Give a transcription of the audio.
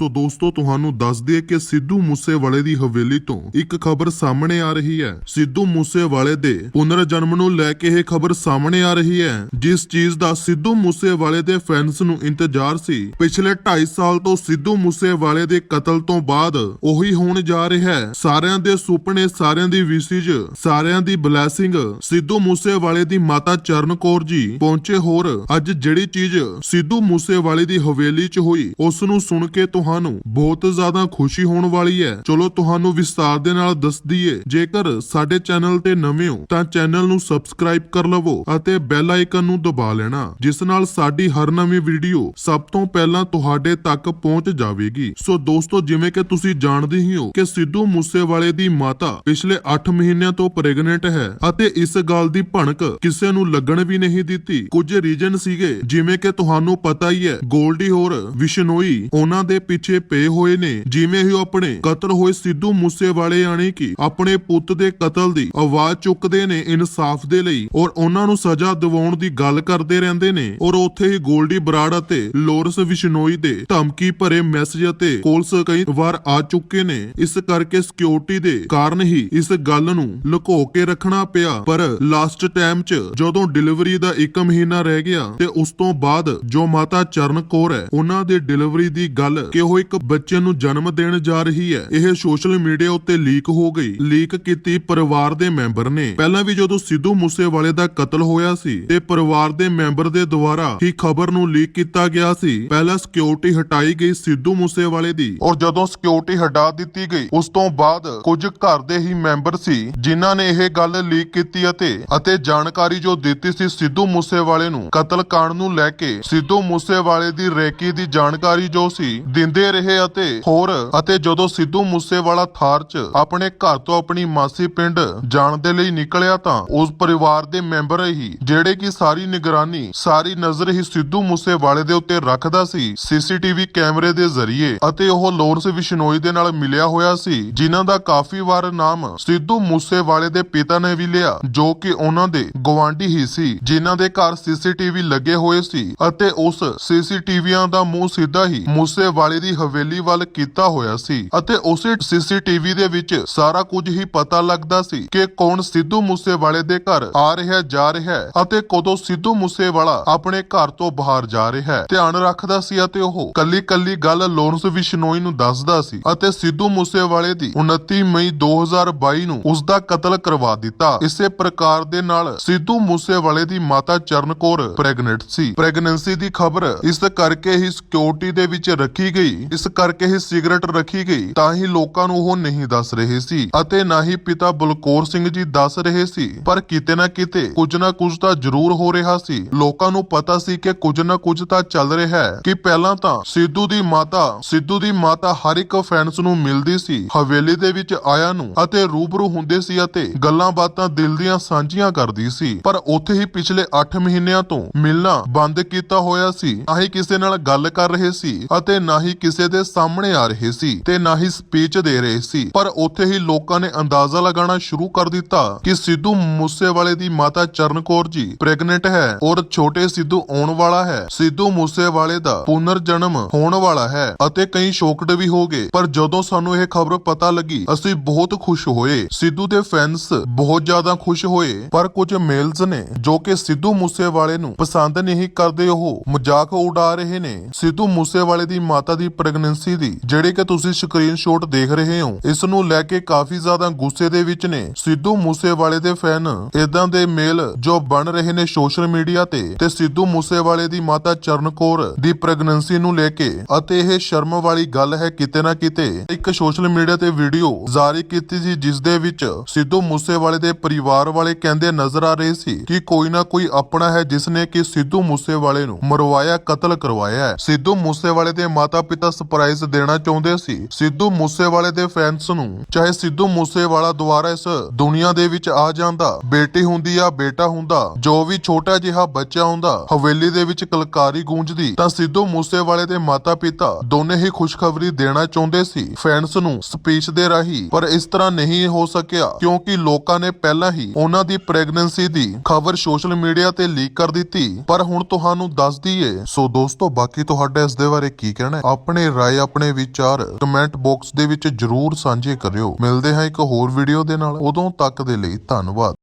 ਸੋ ਦੋਸਤੋ, ਤੁਹਾਨੂੰ ਦੱਸ ਦਈਏ ਕਿ ਸਿੱਧੂ ਮੂਸੇਵਾਲੇ ਦੀ ਹਵੇਲੀ ਤੋਂ ਇੱਕ ਖਬਰ ਸਾਹਮਣੇ ਆ ਰਹੀ ਹੈ। ਸਿੱਧੂ ਮੂਸੇਵਾਲੇ ਦੇ ਪੁਨਰ ਜਨਮ ਨੂੰ ਲੈ ਕੇ ਇਹ ਖਬਰ ਸਾਹਮਣੇ ਆ ਰਹੀ ਹੈ, ਜਿਸ ਚੀਜ਼ ਦਾ ਸਿੱਧੂ ਮੂਸੇਵਾਲੇ ਦੇ ਫੈਨਸ ਨੂੰ ਇੰਤਜ਼ਾਰ ਸੀ। ਪਿਛਲੇ 2.5 ਸਾਲ ਤੋਂ ਸਿੱਧੂ ਮੂਸੇਵਾਲੇ ਦੇ ਕਤਲ ਤੋਂ ਬਾਅਦ ਉਹੀ ਹੋਣ ਜਾ ਰਿਹਾ ਹੈ। ਸਾਰਿਆਂ ਦੇ ਸੁਪਨੇ, ਸਾਰਿਆਂ ਦੀ ਵਿਸਿਜ, ਸਾਰਿਆਂ ਦੀ ਬਲੇਸਿੰਗ ਸਿੱਧੂ ਮੂਸੇਵਾਲੇ ਦੀ ਮਾਤਾ ਚਰਨ ਕੌਰ ਜੀ ਪਹੁੰਚੇ ਹੋਰ। ਅੱਜ ਜਿਹੜੀ ਚੀਜ਼ ਸਿੱਧੂ ਮੂਸੇਵਾਲੇ ਦੀ ਹਵੇਲੀ 'ਚ ਹੋਈ, ਉਸ ਨੂੰ ਸੁਣ ਕੇ ਤੁਹਾਨੂੰ ਬਹੁਤ ਜ਼ਿਆਦਾ ਖੁਸ਼ੀ ਹੋਣ ਵਾਲੀ ਹੈ। ਚਲੋ ਤੁਹਾਨੂੰ ਵਿਸਤਾਰ ਦੇ ਨਾਲ ਦੱਸ ਦਈਏ, ਜੇਕਰ ਸਾਡੇ ਚੈਨਲ ਤੇ ਨਵੇਂ ਹੋ, ਤਾਂ ਚੈਨਲ ਨੂੰ ਸਬਸਕ੍ਰਾਈਬ ਕਰ ਲਵੋ ਅਤੇ ਬੈਲ ਆਈਕਨ ਨੂੰ ਦਬਾ ਲੈਣਾ, ਜਿਸ ਨਾਲ ਸਾਡੀ ਹਰ ਨਵੀਂ ਵੀਡੀਓ ਸਭ ਤੋਂ ਪਹਿਲਾਂ ਤੁਹਾਡੇ ਤੱਕ ਪਹੁੰਚ ਜਾਵੇਗੀ। ਸੋ ਦੋਸਤੋ, ਜਿਵੇਂ ਕਿ ਤੁਸੀਂ ਜਾਣਦੇ ਹੀ ਹੋ ਕਿ ਸਿੱਧੂ ਮੂਸੇਵਾਲੇ ਦੀ ਮਾਤਾ ਪਿਛਲੇ 8 ਮਹੀਨਿਆਂ ਤੋਂ ਪ੍ਰੈਗਨੈਂਟ ਹੈ ਅਤੇ ਇਸ ਗੱਲ ਦੀ ਭਣਕ ਕਿਸੇ ਨੂੰ ਲੱਗਣ ਵੀ ਨਹੀਂ ਦਿੱਤੀ। ਕੁਝ ਰੀਜਨ ਸੀਗੇ, ਜਿਵੇਂ ਕਿ ਤੁਹਾਨੂੰ ਪਤਾ ਹੀ ਹੈ, ਗੋਲਡੀ ਹੋਰ ਵਿਸ਼ਨੋਈ, ਉਹਨਾਂ ਦੇ ਪਿੱਛੇ ਪਿੱਛੇ ਪਏ ਹੋਏ ਨੇ। ਜਿਵੇਂ ਹੀ ਉਹ ਆਪਣੇ ਕਤਲ ਹੋਏ ਸਿੱਧੂ ਮੂਸੇਵਾਲੇ ਆਣੇ ਕਿ ਆਪਣੇ ਪੁੱਤ ਦੇ ਕਤਲ ਦੀ ਆਵਾਜ਼ ਚੁੱਕਦੇ ਨੇ ਇਨਸਾਫ ਦੇ ਲਈ ਔਰ ਉਹਨਾਂ ਨੂੰ ਸਜ਼ਾ ਦਿਵਾਉਣ ਦੀ ਗੱਲ ਕਰਦੇ ਰਹਿੰਦੇ ਨੇ ਔਰ ਉੱਥੇ ਹੀ ਗੋਲਡੀ ਬਰਾੜ ਅਤੇ ਲੋਰਸ ਵਿਸ਼ਨੋਈ ਦੇ ਧਮਕੀ ਭਰੇ ਮੈਸੇਜ ਅਤੇ ਕਾਲਸ ਕਈ ਵਾਰ ਆ ਚੁੱਕੇ ਨੇ। ਇਸ ਕਰਕੇ ਸਿਕਿਉਰਿਟੀ ਦੇ ਕਾਰਨ ਹੀ ਇਸ ਗੱਲ ਨੂੰ ਲੁਕੋ ਕੇ ਰੱਖਣਾ ਪਿਆ। ਪਰ ਲਾਸਟ ਟਾਈਮ 'ਚ ਜਦੋਂ ਡਿਲੀਵਰੀ ਦਾ 1 ਮਹੀਨਾ ਰਹਿ ਗਿਆ ਤੇ ਉਸ ਤੋਂ ਬਾਅਦ ਜੋ ਮਾਤਾ ਚਰਨ ਕੌਰ ਹੈ, ਉਹਨਾਂ ਦੇ ਡਿਲੀਵਰੀ ਦੀ ਗੱਲ ਕਿ ਉਹ ਇੱਕ ਬੱਚੇ ਨੂੰ ਜਨਮ ਦੇਣ ਜਾ ਰਹੀ ਹੈ। ਇਹ ਸੋਸ਼ਲ ਮੀਡੀਆ ਉੱਤੇ ਲੀਕ ਹੋ ਗਈ। ਲੀਕ ਕੀਤੀ ਪਰਿਵਾਰ ਦੇ ਮੈਂਬਰ ਨੇ। ਪਹਿਲਾਂ ਵੀ ਜਦੋਂ ਸਿੱਧੂ ਮੂਸੇਵਾਲੇ ਦਾ ਕਤਲ ਹੋਇਆ ਸੀ ਤੇ ਪਰਿਵਾਰ ਦੇ ਮੈਂਬਰ ਦੇ ਦੁਆਰਾ ਹੀ ਖਬਰ ਨੂੰ ਲੀਕ ਕੀਤਾ ਗਿਆ ਸੀ, ਪਹਿਲਾਂ ਸਿਕਿਉਰਿਟੀ ਹਟਾਈ ਗਈ ਸਿੱਧੂ ਮੂਸੇਵਾਲੇ ਦੀ। ਔਰ ਜਦੋਂ ਸਿਕਿਉਰਿਟੀ ਹਟਾ ਦਿੱਤੀ ਗਈ, ਉਸ ਤੋਂ ਬਾਅਦ ਕੁਝ ਘਰ ਦੇ ਹੀ ਮੈਂਬਰ ਸੀ, ਜਿਨ੍ਹਾਂ ਨੇ ਇਹ ਗੱਲ ਲੀਕ ਕੀਤੀ ਅਤੇ ਅਤੇ ਜਾਣਕਾਰੀ ਜੋ ਦਿੱਤੀ ਸੀ ਸਿੱਧੂ ਮੂਸੇਵਾਲੇ ਨੂੰ, ਕਤਲ ਕਾਂਡ ਨੂੰ ਲੈ ਕੇ ਸਿੱਧੂ ਮੂਸੇਵਾਲੇ ਦੀ ਰੇਕੀ ਦੀ ਜਾਣਕਾਰੀ ਜੋ ਸੀ ਦਿੰਦੇ ਰਹੇ ਅਤੇ ਹੋਰ ਅਤੇ ਜਦੋਂ ਸਿੱਧੂ ਮੂਸੇਵਾਲਾ ਥਾਰ 'ਚ ਆਪਣੇ ਘਰ ਤੋਂ ਆਪਣੀ ਮਾਸੀ ਪਿੰਡ ਜਾਣ ਦੇ ਲਈ ਨਿਕਲਿਆ ਤਾਂ ਉਸ ਪਰਿਵਾਰ ਦੇ ਮੈਂਬਰ ਹੀ ਜਿਹੜੇ ਕਿ ਸਾਰੀ ਨਿਗਰਾਨੀ, ਸਾਰੀ ਨਜ਼ਰ ਹੀ ਸਿੱਧੂ ਮੂਸੇਵਾਲੇ ਦੇ ਉੱਤੇ ਰੱਖਦਾ ਸੀ, ਸੀਸੀਟੀਵੀ ਕੈਮਰੇ ਦੇ ਜ਼ਰੀਏ ਅਤੇ ਉਹ ਲੋਰਸ ਵਿਸ਼ਨੋਈ ਦੇ ਨਾਲ ਮਿਲਿਆ ਹੋਇਆ ਸੀ, ਜਿਨ੍ਹਾਂ ਦਾ ਕਾਫੀ ਵਾਰ ਨਾਮ ਸਿੱਧੂ ਮੂਸੇਵਾਲੇ ਦੇ ਪਿਤਾ ਨੇ ਵੀ ਲਿਆ, ਜੋ ਕਿ ਉਹਨਾਂ ਦੇ ਗਵਾਂਢੀ ਹੀ ਸੀ, ਜਿਨ੍ਹਾਂ ਦੇ ਘਰ ਸੀਸੀਟੀਵੀ ਲੱਗੇ ਹੋਏ ਸੀ ਅਤੇ ਉਸ ਸੀਸੀਟੀਵੀਆਂ ਦਾ ਮੂੰਹ ਸਿੱਧਾ ਹੀ ਮੂਸੇਵਾਲੇ ਦੀ ਹਵੇਲੀ ਵੱਲ ਕੀਤਾ ਹੋਇਆ ਸੀ ਅਤੇ ਉਸੇ ਸੀਸੀਟੀਵੀ ਦੇ ਵਿੱਚ ਸਾਰਾ ਕੁਝ ਹੀ ਪਤਾ ਲੱਗਦਾ ਸੀ ਕਿ ਕੌਣ ਸਿੱਧੂ ਮੂਸੇਵਾਲੇ ਦੇ ਘਰ ਆ ਰਿਹਾ, ਜਾ ਰਿਹਾ ਹੈ ਅਤੇ ਕਦੋਂ ਸਿੱਧੂ ਮੂਸੇਵਾਲਾ ਆਪਣੇ ਘਰ ਤੋਂ ਬਾਹਰ ਜਾ ਰਿਹਾ ਹੈ। ਧਿਆਨ ਰੱਖਦਾ ਸੀ ਅਤੇ ਉਹ ਕੱਲੀ ਕੱਲੀ ਗੱਲ ਲੋਰੈਂਸ ਵਿਸ਼ਨੋਈ ਨੂੰ ਦੱਸਦਾ ਸੀ ਅਤੇ ਸਿੱਧੂ ਮੂਸੇਵਾਲੇ ਦੀ 29 ਮਈ 2022 ਨੂੰ ਉਸ ਦਾ ਕਤਲ ਕਰਵਾ ਦਿੱਤਾ। ਇਸੇ ਪ੍ਰਕਾਰ ਦੇ ਨਾਲ ਸਿੱਧੂ ਮੂਸੇਵਾਲੇ ਦੀ ਮਾਤਾ ਚਰਨ ਕੌਰ ਪ੍ਰੈਗਨੈਂਟ ਸੀ। ਪ੍ਰੈਗਨੈਂਸੀ ਦੀ ਖਬਰ ਇਸ ਕਰਕੇ ਹੀ ਸਿਕਿਉਰਿਟੀ ਦੇ ਵਿੱਚ ਰੱਖੀ ਗਈ ਇਸ ਕਰਕੇ ਹੀ ਸਿਗਰਟ ਰੱਖੀ ਗਈ, ਤਾਂ ਹੀ ਲੋਕਾਂ ਨੂੰ ਉਹ ਨਹੀਂ ਦੱਸ ਰਹੇ ਸੀ ਅਤੇ ਨਾ ਹੀ ਪਿਤਾ ਬਲਕੌਰ ਸਿੰਘ ਜੀ ਦੱਸ ਰਹੇ ਸੀ। ਪਰ ਕਿਤੇ ਨਾ ਕਿਤੇ ਕੁਝ ਨਾ ਕੁਝ ਤਾਂ ਜ਼ਰੂਰ ਹੋ ਰਿਹਾ ਸੀ। ਲੋਕਾਂ ਨੂੰ ਪਤਾ ਸੀ ਕਿ ਕੁਝ ਨਾ ਕੁਝ ਤਾਂ ਚੱਲ ਰਿਹਾ ਹੈ ਕਿ ਪਹਿਲਾਂ ਤਾਂ ਸਿੱਧੂ ਦੀ ਮਾਤਾ, ਸਿੱਧੂ ਦੀ ਮਾਤਾ ਹਰ ਇੱਕ ਫੈਨਸ ਨੂੰ ਮਿਲਦੀ ਸੀ, ਹਵੇਲੀ ਦੇ ਵਿੱਚ ਆਇਆ ਨੂੰ ਅਤੇ ਰੂਬਰੂ ਹੁੰਦੇ ਸੀ ਅਤੇ ਗੱਲਾਂ ਬਾਤਾਂ ਦਿਲ ਦੀਆਂ ਸਾਂਝੀਆਂ ਕਰਦੀ ਸੀ। ਪਰ ਉੱਥੇ ਹੀ ਪਿਛਲੇ 8 ਮਹੀਨਿਆਂ ਤੋਂ ਮਿਲਣਾ ਬੰਦ ਕੀਤਾ ਹੋਇਆ ਸੀ। ਨਾ ਹੀ ਕਿਸੇ ਨਾਲ ਗੱਲ ਕਰ ਰਹੇ ਸੀ ਅਤੇ ਨਾ ਹੀ ਕਿਸੇ ਦੇ ਸਾਹਮਣੇ ਆ ਰਹੇ ਸੀ ਤੇ ਨਾ ਹੀ ਸਪੀਚ ਦੇ ਰਹੇ ਸੀ। ਪਰ ਉੱਥੇ ਹੀ ਲੋਕਾਂ ਨੇ ਅੰਦਾਜ਼ਾ ਲਗਾਉਣਾ ਸ਼ੁਰੂ ਕਰ ਦਿੱਤਾ ਕਿ ਸਿੱਧੂ ਮੂਸੇਵਾਲੇ ਦੀ ਮਾਤਾ ਚਰਨ ਕੌਰ ਜੀ ਪ੍ਰੈਗਨੈਂਟ ਹੈ ਔਰ ਛੋਟੇ ਸਿੱਧੂ ਆਉਣ ਵਾਲਾ ਹੈ। ਸਿੱਧੂ ਮੂਸੇਵਾਲੇ ਦਾ ਪੁਨਰ ਜਨਮ ਹੋਣ ਵਾਲਾ ਹੈ ਅਤੇ ਕਈ ਸ਼ੌਕਡ ਵੀ ਹੋ ਗਏ। ਪਰ ਜਦੋਂ ਸਾਨੂੰ ਇਹ ਖਬਰ ਪਤਾ ਲੱਗੀ, ਅਸੀਂ ਬਹੁਤ ਖੁਸ਼ ਹੋਏ। ਸਿੱਧੂ ਦੇ ਫੈਨਸ ਬਹੁਤ ਜ਼ਿਆਦਾ ਖੁਸ਼ ਹੋਏ। ਪਰ ਕੁਝ ਮੇਲਸ ਨੇ ਜੋ ਕਿ ਸਿੱਧੂ ਮੂਸੇਵਾਲੇ ਨੂੰ ਪਸੰਦ ਨਹੀਂ ਕਰਦੇ ਉਹ ਮਜ਼ਾਕ ਉਡਾ ਰਹੇ ਨੇ। ਸਿੱਧੂ ਮੂਸੇਵਾਲੇ ਦੀ ਮਾਤਾ ਦੀ ਪ੍ਰੈਗਨੈਂਸੀ ਦੀ, ਜਿਹੜੀ ਕਿ ਤੁਸੀਂ ਸਕਰੀਨਸ਼ਾਟ ਦੇਖ ਰਹੇ ਹੋ, ਇਸ ਨੂੰ ਲੈ ਕੇ ਕਾਫੀ ਜ਼ਿਆਦਾ ਗੁੱਸੇ ਦੇ ਵਿੱਚ ਨੇ। ਸਿੱਧੂ ਮੂਸੇਵਾਲੇ ਦੇ ਫੈਨ ਇਦਾਂ ਦੇ ਮੇਲ ਜੋ ਬਣ ਰਹੇ ਨੇ ਸੋਸ਼ਲ ਮੀਡੀਆ ਤੇ ਤੇ ਸਿੱਧੂ ਮੂਸੇਵਾਲੇ ਦੀ ਮਾਤਾ ਚਰਨ ਕੌਰ ਦੀ ਪ੍ਰੈਗਨੈਂਸੀ ਨੂੰ ਲੈ ਕੇ। ਅਤੇ ਇਹ ਸ਼ਰਮ ਵਾਲੀ ਗੱਲ ਹੈ ਕਿਤੇ ਨਾ ਕਿਤੇ, ਇੱਕ ਸੋਸ਼ਲ ਮੀਡੀਆ ਤੇ ਵੀਡੀਓ ਜਾਰੀ ਕੀਤੀ ਸੀ, ਜਿਸ ਦੇ ਵਿੱਚ ਸਿੱਧੂ ਮੂਸੇਵਾਲੇ ਦੇ ਪਰਿਵਾਰ ਵਾਲੇ ਕਹਿੰਦੇ ਨਜ਼ਰ ਆ ਰਹੇ ਸੀ ਕਿ ਕੋਈ ਨਾ ਕੋਈ ਆਪਣਾ ਹੈ ਜਿਸ ਨੇ ਕਿ ਸਿੱਧੂ ਮੂਸੇਵਾਲੇ ਨੂੰ ਮਰਵਾਇਆ, ਕਤਲ ਕਰਵਾਇਆ ਹੈ। ਸਿੱਧੂ ਮੂਸੇਵਾਲੇ ਦੇ ਮਾਤਾ ਮਾਤਾ-ਪਿਤਾ ਸਰਪ੍ਰਾਈਜ਼ ਦੇਣਾ ਚਾਹੁੰਦੇ ਸੀ। ਸਿੱਧੂ ਮੂਸੇਵਾਲੇ ਦੇ ਫੈਨਸ ਨੂੰ। ਚਾਹੇ ਸਿੱਧੂ ਮੂਸੇਵਾਲਾ ਦੁਆਰਾ ਇਸ ਦੁਨੀਆ ਦੇ ਵਿੱਚ ਆ ਜਾਂਦਾ। ਬੇਟੀ ਹੁੰਦੀ ਆ, ਬੇਟਾ ਹੁੰਦਾ। ਜੋ ਵੀ ਛੋਟਾ ਜਿਹਾ ਬੱਚਾ ਹੁੰਦਾ ਹਵੇਲੀ ਦੇ ਵਿੱਚ ਕਲਕਾਰੀ ਗੂੰਜਦੀ, ਤਾਂ ਸਿੱਧੂ ਮੂਸੇਵਾਲੇ ਦੇ ਮਾਤਾ-ਪਿਤਾ ਦੋਨੇ ਹੀ ਖੁਸ਼ਖਬਰੀ ਦੇਣਾ ਚਾਹੁੰਦੇ ਸੀ। ਫੈਨਸ ਨੂੰ ਸਪੀਚ ਦੇ ਰਾਹੀਂ। ਪਰ ਇਸ ਤਰ੍ਹਾਂ ਨਹੀਂ ਹੋ ਸਕਿਆ, ਕਿਉਂਕਿ ਲੋਕਾਂ ਨੇ ਪਹਿਲਾਂ ਹੀ ਉਹਨਾਂ ਦੀ ਪ੍ਰੈਗਨੈਂਸੀ ਦੀ ਖਬਰ ਸੋਸ਼ਲ ਮੀਡੀਆ ਤੇ ਲੀਕ ਕਰ ਦਿੱਤੀ। ਪਰ ਹੁਣ ਤੁਹਾਨੂੰ ਦੱਸ ਦਈਏ। ਸੋ ਦੋਸਤੋ, ਬਾਕੀ ਤੁਹਾਡਾ ਇਸ ਦੇ ਬਾਰੇ ਕੀ ਕਹਿਣਾ ਹੈ? ਆਪਣੇ ਆਪਣੇ ਰਾਏ ਆਪਣੇ ਵਿਚਾਰ ਕਮੈਂਟ ਬਾਕਸ ਦੇ ਵਿੱਚ ਜਰੂਰ ਸਾਂਝੇ ਕਰਿਓ। ਮਿਲਦੇ ਹਾਂ ਇੱਕ ਹੋਰ ਵੀਡੀਓ ਦੇ ਨਾਲ। ਉਦੋਂ ਤੱਕ ਦੇ ਲਈ ਧੰਨਵਾਦ।